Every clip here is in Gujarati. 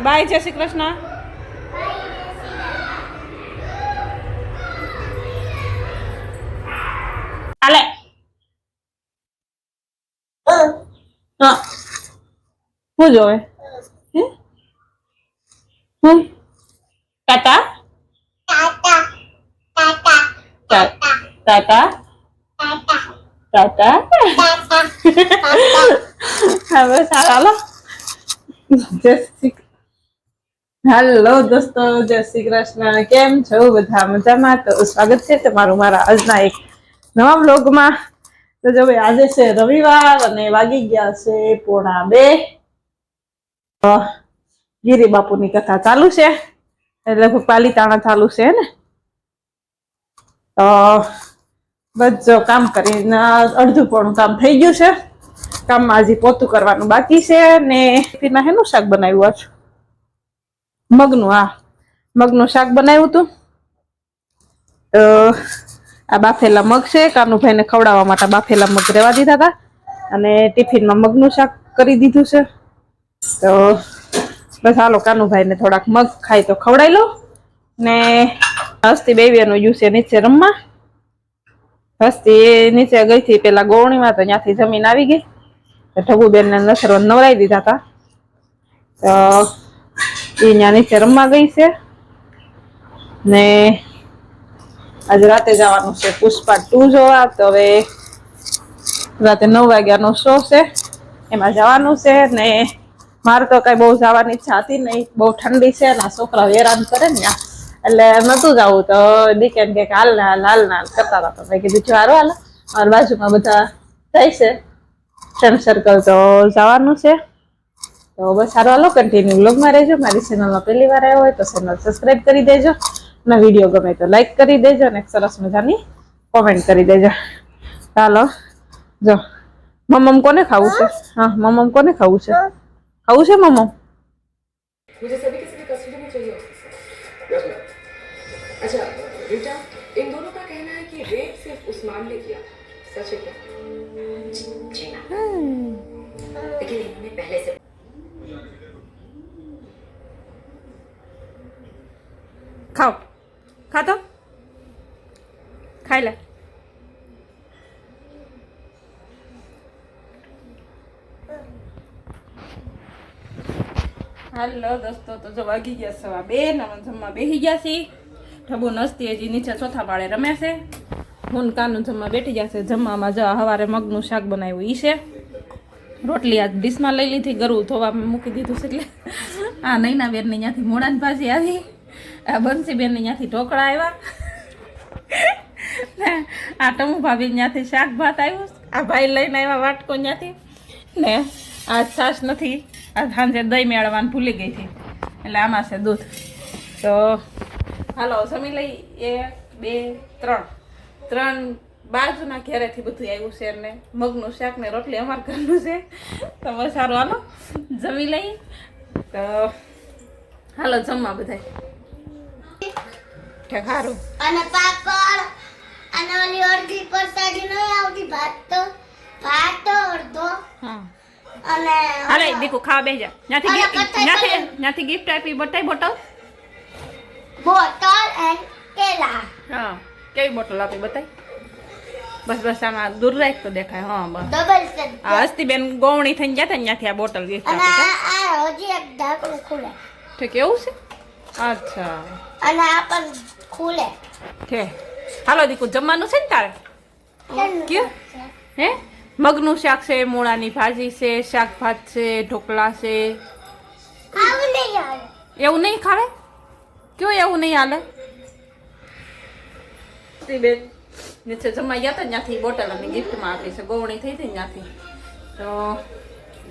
બાય જય શ્રી કૃષ્ણ હાલે હા શું જોવે હે? હું ટાટા ટા- ટાટા ટાટા હવે સારા હાલો જય શ્રી હેલો દોસ્તો, જય શ્રી કૃષ્ણ. કેમ છો બધા? મજામાં? તો સ્વાગત છે તમારું મારા આજના એક નવા બ્લોગમાં તો જો ભાઈ, આજે છે રવિવાર અને વાગી ગયા છે પોણા બે. ગીરી બાપુની કથા ચાલુ છે. એટલે પાલીતાણા ચાલુ છે ને? તો બધું કામ કરીને અડધું પોણું કામ થઈ ગયું છે. કામમાં હજી પોતું કરવાનું બાકી છે ને ટિફિનમાં હેનું શાક બનાવ્યું આજ? મગનું, હા. મગનું શાક બનાવ્યું હતું. તો આ બાફેલા મગ છે, કાનુભાઈને ખવડાવવા માટે બાફેલા મગ રેવા દીધા હતા. અને ટિફિનમાં મગનું શાક કરી દીધું છે. તો, બસ હાલો, કાનુભાઈને થોડાક મગ ખાય તો ખવડાવી લો ને હસ્તી બેવીનું યુ છે નીચે રમવા. હસ્તી નીચે ગઈ હતી, પેલા ગોવણીમાં તો ત્યાંથી જમીન આવી ગઈ. ઠગુબેનને ઠગુબેન નસરો નવરાઈ દીધા હતા. તો એ ત્યાં નીચે રમવા ગઈ છે ને આજે રાતે જવાનું છે પુષ્પા ટુ જોવા, તો હવે રાતે નવ વાગ્યાનો શો છે. એમાં જવાનું છે ને મારે તો કઈ બહુ જવાની ઈચ્છા હતી નહીં, બહુ ઠંડી છે અને છોકરા હેરાન કરે ને. એટલે નતું જવું, તો દીકેન કે હાલ ના, હાલ હાલ ના કરતા હતા. તો મેં કીધું હારો હાલ મારી બાજુમાં બધા જાય છે. ફ્રેન્ડ સર્કલ તો જવાનું છે. તો બસ સારો, હાલો કન્ટિન્યુ બ્લોગમાં રહેજો. મારી ચેનલમાં પહેલી વાર આવ્યો હોય તો ચેનલ સબસ્ક્રાઇબ કરી દેજો અને વીડિયો ગમે તો લાઈક કરી દેજો અને સરસ મજાની કોમેન્ટ કરી દેજો. ચાલો જો. મમ્મ કોને ખાવું છે? હા, મમ્મ કોને ખાવું છે? ખાવું છે મમ્મમ ખાઓ. ખાતો ખાઈ લે. હાલો દોસ્તો, તો જો વાગી ગયા સવા બે નવા જમવા બેસી ગયા છીએ ઠબુ નસતી, હજી નીચે ચોથા માળે રમે છે. હું કાનું જમવા બેઠી જશે જમવામાં જો સવારે મગનું શાક બનાવ્યું ઈ છે. રોટલી આ ડીશમાં લઈ લીધી, ગરું ધોવા મૂકી દીધું છે એટલે. આ નૈના બેરની ત્યાંથી મોડાની ભાજી આવી. આ બંસી બેનની ત્યાંથી ઢોકળા આવ્યા ને આ ટમુ ભાભી ત્યાંથી શાક ભાત આવ્યું આ ભાઈ લઈને આવ્યા વાટકો ત્યાંથી. ને આ છાશ નથી આ સાંજે દહીં મેળવવાનું ભૂલી ગઈ હતી એટલે આમાં છે દૂધ. તો હાલો, જમી લઈ એક, બે, ત્રણ. ત્રણ બાજુના ઘેરેથી બધું આવ્યું છે ને, મગનું શાક ને રોટલી અમારે ઘરનું છે. તો બસ સારું, હાલો. જમી લઈ તો હાલો, જમવા બધાય. ઠેક હારું. અને પાપડ અને ઓલી અડધી પરસાદી નહીં આવતી ભાત તો ભાત તો અડધો. હા. અને હાલે દીકુ ખાવા બેસી જા. ત્યાંથી ગિફ્ટ કથાઈ ત્યાંથી ગિફ્ટ આપી બટાઈ બોટલ? બોટલ એન્ડ કેલા. હા. કેવી બોટલ આપી બતાઈ બસ બસ આમાં દૂર રાખ તો દેખાય. હા બસ. ડબલ સેટ આ હસ્તીબેન ગોવણી થઈને જતા ને ત્યાંથી આ બોટલ ગિફ્ટ આપી આ હજી એક ઢાંકણું ખુલે. ઠીક એવું છે? અચ્છા. અને આ પણ ખુલે. ઠે હાલો દીકુ જમવાનું છે ને તારે? કયું? હે? મગનું શાક છે મૂળાની ભાજી છે શાક ભાત છે ઢોકળા છે. એવું નહીં ખાવે? કયું એવું નહીં હાલે? બેન નીચે જમવા ગયા હતા ત્યાંથી બોટલ અને ગિફ્ટમાં આપી છે ગોવણી થઈ હતી ત્યાંથી. તો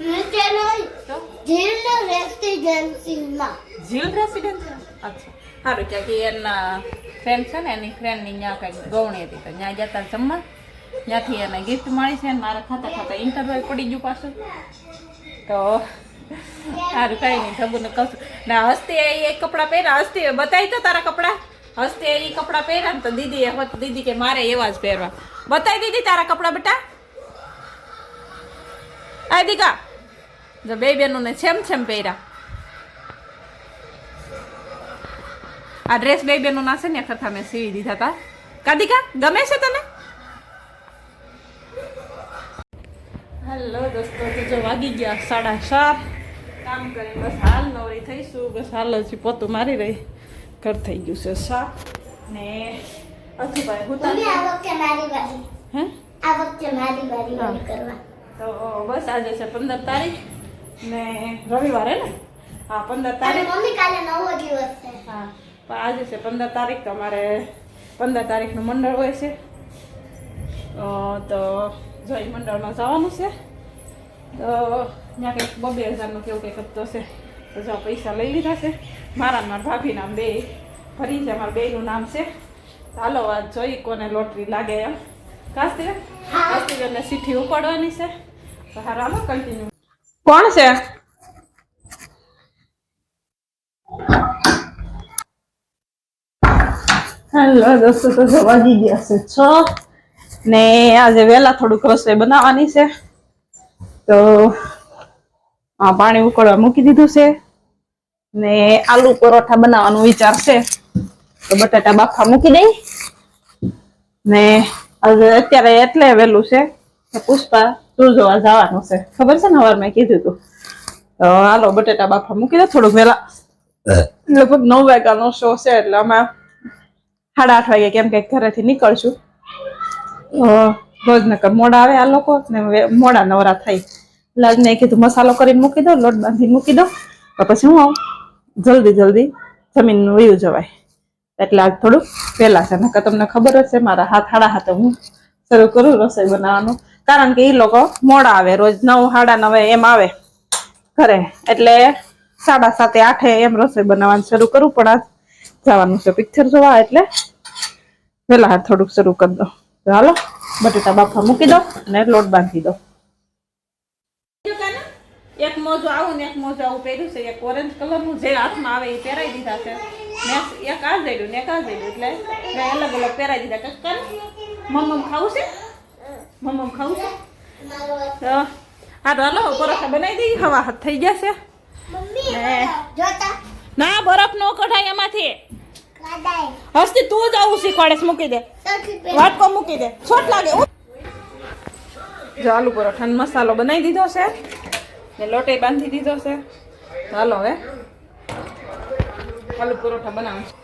નહીં રેસિડેન્સીમાં જીલ અચ્છા સારું ત્યાં કે એના ફ્રેન્ડ છે ને એની ફ્રેન્ડની ત્યાં કંઈક ગૌણી હતી. તો ત્યાં જતા જમવા. ત્યાંથી એને ગિફ્ટ મળી છે ને મારા ખાતા ખાતા ઇન્ટરવ્યુ પડી ગયું પાછું. તો સારું કાંઈ નહીં ઠબુને કહું ને હસ્તી એ કપડાં પહેર્યા. હસ્તે બતાવી તો તારા કપડાં. હસ્તી એ કપડાં પહેર્યા ને તો દીદી દીદી કે મારે એવા જ પહેરવા. બતાવી દીદી તારા કપડાં બેટા. આ દીકા. જો બે બેનોને છેમ છેમ પહેર્યા. આ ડ્રેસ બે બેનો ના છે ને ખરખા મેં સીવી દીધા હતા કાદિકા ગમે છે તને? હેલો દોસ્તો તો જો વાગી ગયા સાડા સાત. કામ કરી બસ હાલ નવરી થઈશું. બસ હાલ હજી પોતું મારી રહી. ઘર થઈ ગયું છે સાફ ને અજુભાઈ હું મમ્મી આ વખતે મારી વારી. હે? આ વખતે મારી. વારી કરવા. તો બસ આજે છે પંદર તારીખ. ને રવિવારે ને? હા પંદર તારીખ. મમ્મી કાલે નવો દિવસ છે. હા પણ આજે છે પંદર તારીખ તો અમારે પંદર તારીખનું મંડળ હોય છે. તો જો એ મંડળમાં જવાનું છે. તો ત્યાં કંઈક બબે હજારનું કેવું કંઈક હપ્તો છે. તો જો પૈસા લઈ લીધા છે. મારા મારા ભાભી નામ બે ફરી છે અમારા બેનું નામ છે. ચાલો હાલો વાત જોઈ કોને લોટરી લાગે એમ. કાસ્તી કાસ્તીબેનને સીઠી ઉપાડવાની છે. તો હારા હાલો કન્ટિન્યુ કોણ છે? હેલો ગયા છે છ ને આજે વહેલા થોડુંક રસોઈ બનાવવાની છે. તો આ પાણી ઉકળવા મૂકી દીધું છે ને આલુ પરોઠા બનાવવાનું વિચાર છે. તો બટાટા બાફા મૂકી દઈ ને આજે અત્યારે એટલે વહેલું છે પુષ્પા તું જોવા જવાનું છે. ખબર છે ને વાર મેં કીધું તું? હાલો બટેટા બાફા મૂકી દે થોડુંક વેલા લગભગ નવ વાગ્યાનો શો છે એટલે અમે સાડા આઠ વાગે કેમ કે ઘરેથી નીકળશું. રોજ નકર મોડા આવે આ લોકો ને મોડા નવરા થાય. મેં કીધું મસાલો કરીને મૂકી દો લોટ બાંધીને મૂકી દો તો પછી હું આવું. જલ્દી જલ્દી જમીન વયું જવાય. એટલે આજ થોડુંક વહેલા છે. નકર તમને ખબર જ છે મારા હાથ હાડા હાથે હું શરૂ કરું, રસોઈ બનાવવાનું. કારણ કે એ લોકો મોડા આવે, રોજ નવ, સાડા નવે એમ આવે ઘરે. એટલે સાડા સાતે, આઠે એમ રસોઈ બનાવવાનું શરૂ કરું, પણ આજ જવાનું છે પિક્ચર જોવા, એટલે વહેલા થોડુંક શરૂ કરી દો હાલો, બટેટા બાફા મૂકી દો અને લોટ બાંધી દો એક મોજો આવું ને એક મોજો આવું પહેર્યું છે, એક ઓરેન્જ કલરનું જે હાથમાં આવે એ પહેરાઈ દીધા છે. એક આ જઈડું ને એક આ જઈડું એટલે અલગ અલગ પહેરાઈ દીધા કસ્કર મમ્મ ખાવું છે? મમ્મ ખાવું છે? હા. તો હાલો પરોઠા બનાવી દઈએ. હવા હાથ થઈ જશે છે. ને. ના બરફ નો કઢાય એમાંથી. હસ્તી તું જ આવું શીખવાડે મૂકી દે. વાટકો મૂકી દે. છોટ લાગે. જો આલુ પરોઠાનો મસાલો બનાવી દીધો છે. ને લોટે બાંધી દીધો છે. ચાલો હવે. આલુ પરોઠા બનાવું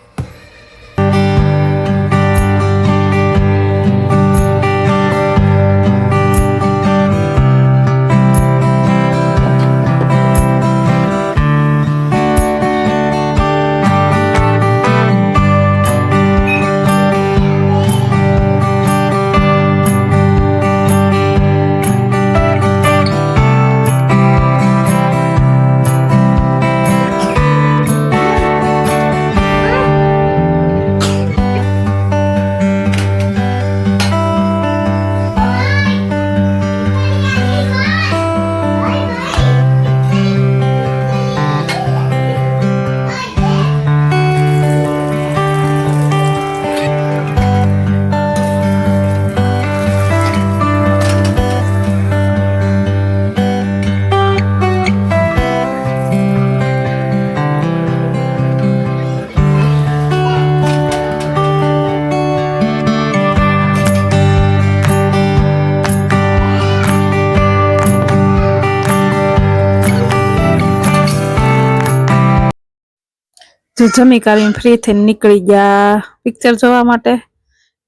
જમી કરીને ફ્રી થઈને નીકળી ગયા પિક્ચર જોવા માટે.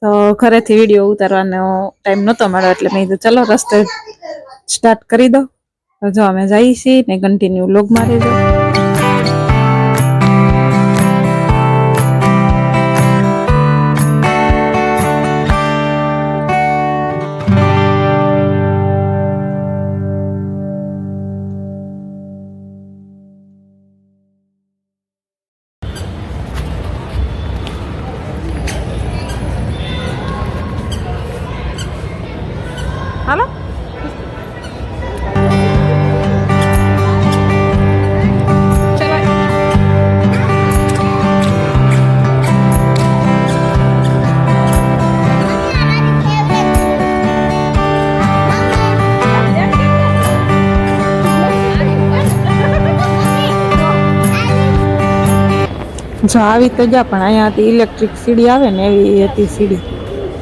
તો ઘરેથી વીડિયો ઉતારવાનો ટાઈમ નહોતો મળ્યો એટલે મેં કીધું, ચલો રસ્તે સ્ટાર્ટ કરી દો. જો અમે જઈએ છીએ ને કન્ટિન્યુ લોગ મારી દો. જો આવી તો જા, પણ અહીંયાથી ઇલેક્ટ્રિક સીડી આવે ને એવી હતી સીડી.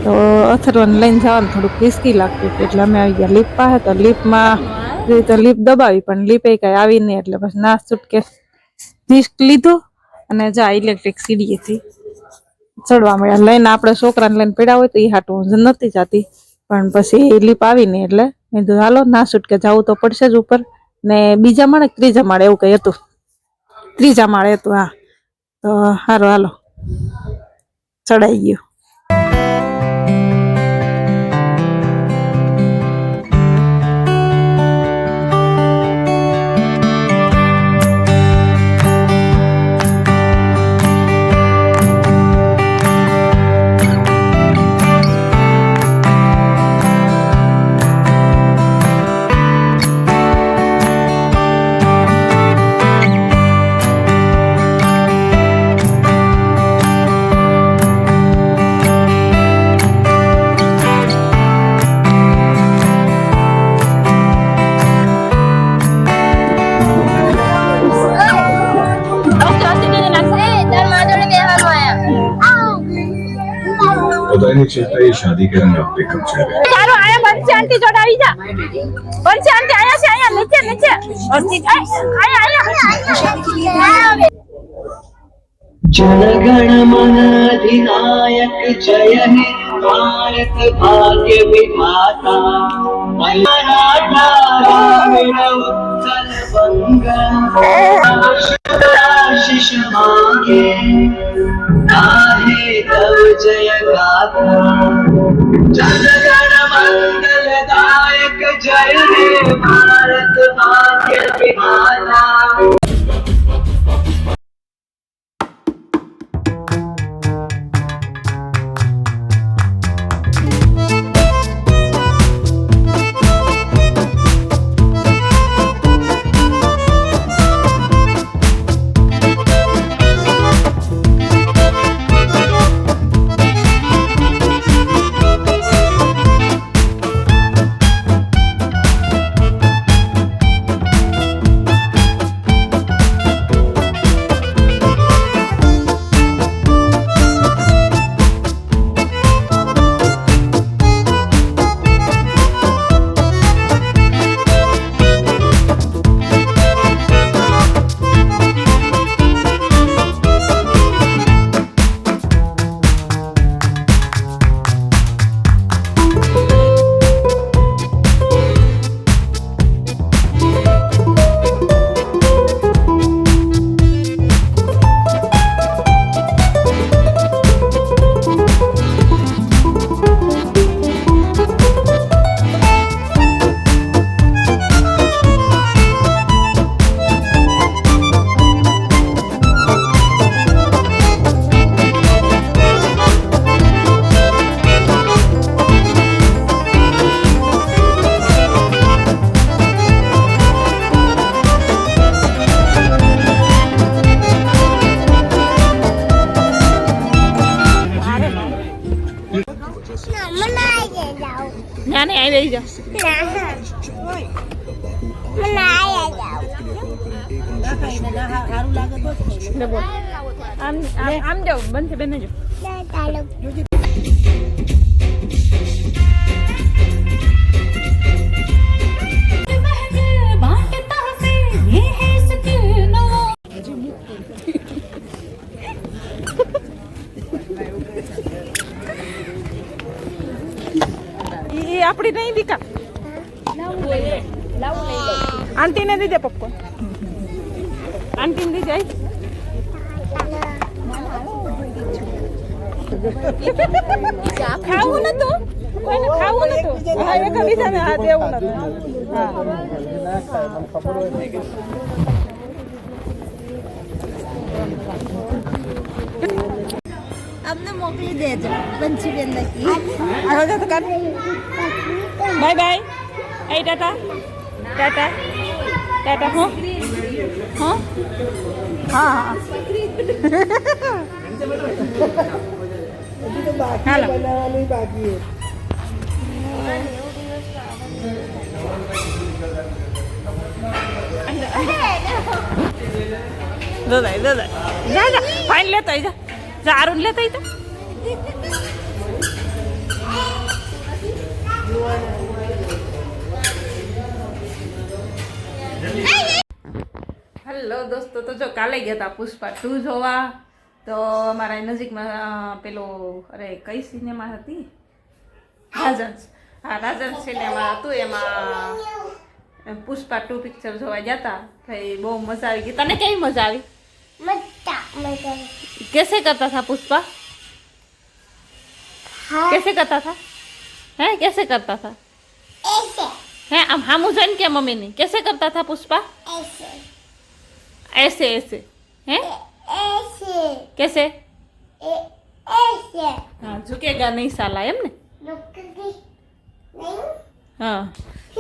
તો અથર્વને લઈને જવાનું થોડુંક રિસ્કી લાગતું હતું, એટલે અમે આવી ગયા લીપ પાસે. તો લીપમાં તો લીપ દબાવી, પણ લીપે કઈ આવી નહીં, એટલે પછી ના છૂટકે રિસ્ક લીધું અને જા ઇલેક્ટ્રિક સીડી હતી. ચડવા મળ્યા. લઈને આપણે છોકરાને લઈને પડ્યા હોય તો એ હાટું હું નથી જાતી. પણ પછી લીપ આવી નહીં, એટલે મેં કીધું, હાલો, ના છૂટકે જવું તો પડશે જ ઉપર. ને બીજા માળે ત્રીજા માળે એવું કઈ હતું. ત્રીજા માળે હતું, હા. તો સારું હાલો. ચડાઈ ગયું. मैंने चेता ये शादी के रंग आप बेगम चल रहे चारों आया बंसी आंटी जोड़ आई जा बंसी आंटी आया से आया नीचे नीचे आया आया जनगण मन अधिनायक जय हे भारत भाग्य विधाता मराठा रावण उत्कल बंग शिष मांगे गाहे तव जय गाथा जनगण मंगल दायक जय हे भारत भाग्य विधाता આમ આમ આમ જાઓ બંસી બેન જો ચાલો એ આપણી નહીં દીકા આંટીને દીજે પપ્પા આંટીને દીજે ખાવું નતું કોઈને ખાવું નતું હા એક બીજાને હા દેવું નતું હા અમને મોકલી દેજો બંસીબેન લખી આગળ જતો કર બાય બાય એ ટાટા ટાટા ટાટા હો હો હા હા હાલો દોદાય દોદાય જા જા ફાઇન લેતો આઈ જા જા આરુન લેતો આઈ જા હેલો દોસ્તો તો જો કાલે ગયા હતા પુષ્પા ટુ જોવા તો અમારા અહીં નજીકમાં અ, પેલો અરે કઈ સિનેમા હતી રાજન્સ હા રાજન્સ સિનેમા હતું એમાં પુષ્પા ટુ પિક્ચર જોવા ગયા હતા ભાઈ બહુ મજા આવી ગઈ તને કેવી મજા આવી મજા મજા कैसे करता था पुष्पा હા कैसे करता था हैं कैसे करता था એસે हैं अब हम जोइन किया मम्मी ने कैसे करता था पुष्पा એસે ऐसे ऐसे हैं એસે कैसे એ એસે हाँ झुकेगा नहीं साला एम ने નોકરી નહીં હા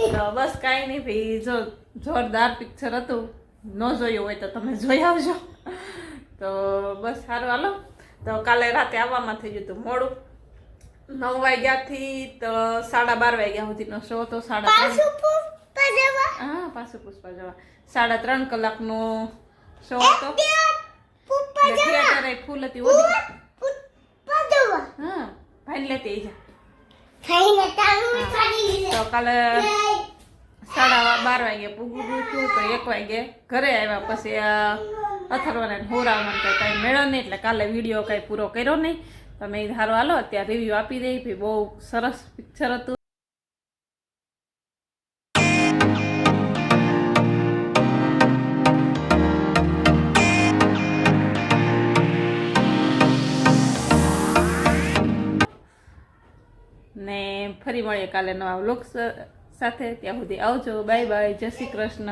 તો બસ કાંઈ નહીં ભાઈ જો જોરદાર પિક્ચર હતું ન જોયું હોય તો તમે જોઈ આવજો તો બસ સારું હાલો તો કાલે રાતે આવવામાં થઈ ગયું હતું મોડું નવ વાગ્યાથી તો સાડા બાર વાગ્યા સુધીનો શો તો સાડા હા પાછું પુષ્પા જવા. સાડા ત્રણ કલાકનો શો હતો. થિયેટર ફૂલ હતી હા ભાઈને લેતી જા. તો કાલે સાડા બાર વાગે પૂગું થયું તો એક વાગે ઘરે આવ્યા પછી આ અથર્વને હોરાવવાનું કંઈ કાંઈ મેળો નહીં એટલે કાલે વીડિયો કાંઈ પૂરો કર્યો નહીં. તમે ધારો હાલો, અત્યારે રિવ્યૂ આપી દઈ ભાઈ બહુ સરસ પિક્ચર હતું. ને ફરી મળીએ કાલે નવા વ્લોગ સાથે, ત્યાં સુધી આવજો. બાય બાય જય શ્રી કૃષ્ણ.